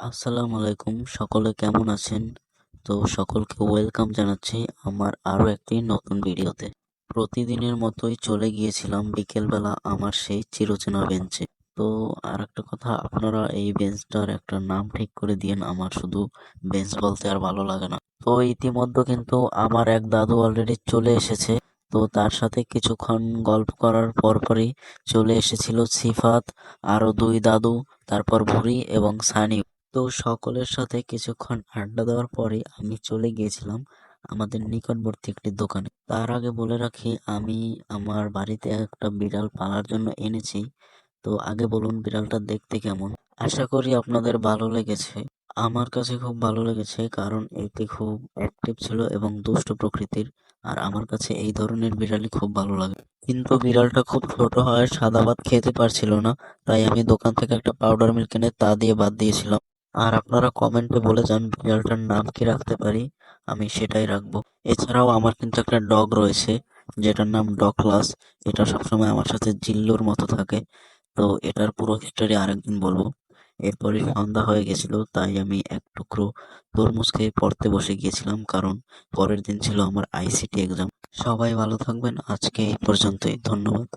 আসসালামু আলাইকুম। সকলে কেমন আছেন? তো সকলকে ওয়েলকাম জানাচ্ছি আমার আরও একটি নতুন ভিডিওতে। প্রতিদিনের মতোই চলে গিয়েছিলাম বিকেলবেলা আমার সেই চিরচেনা বেঞ্চে। তো আর একটা কথা, আপনারা এই বেঞ্চটার একটা নাম ঠিক করে দিয়েন, আমার শুধু বেঞ্চ বলতে আর ভালো লাগে না। তো ইতিমধ্যে কিন্তু আমার এক দাদু অলরেডি চলে এসেছে। তো তার সাথে কিছুক্ষণ গল্প করার পরপরই চলে এসেছিল সিফাত, আরও দুই দাদু, তারপর ভুরি এবং সানি তো সকলের সাথে কিছুক্ষণ আড্ডা দেওয়ার পরে আমি চলে গিয়েছিলাম আমাদের নিকটবর্তী একটি দোকানে। তার আগে বলে রাখি, আমি আমার বাড়িতে একটা বিড়াল পালার জন্য এনেছি। তো আগে বলুন বিড়ালটা দেখতে কেমন? আশা করি আপনাদের ভালো লেগেছে। আমার কাছে খুব ভালো লেগেছে কারণ এটি খুব অ্যাক্টিভ ছিল এবং দুষ্ট প্রকৃতির। আর আমার কাছে এই ধরনের বিড়ালই খুব ভালো লাগে। কিন্তু বিড়ালটা খুব ছোট হয়, সাদা ভাত খেতে পারছিল না। তাই আমি দোকান থেকে একটা পাউডার মিল্ক কিনে তা দিয়ে বাদ দিয়েছিলাম। আর আপনারা কমেন্টে বলে যান বিড়ালটার নাম কি রাখতে পারি, আমি সেটাই রাখব। এছাড়াও আমার কিন্তু একটা ডগ রয়েছে, যেটার নাম ডকলাস এটা সবসময় আমার সাথে জিল্লুর মতো থাকে। তো এটার পুরো হিস্টোরি আরেকদিন বলব। এরপরে সন্ধ্যা হয়ে গেছিল, তাই আমি এক টুকরো তরমুজ খেয়ে পড়তে বসে গিয়েছিলাম, কারণ পরের দিন ছিল আমার আইসিটি এক্সাম সবাই ভালো থাকবেন, আজকে এই পর্যন্তই, ধন্যবাদ।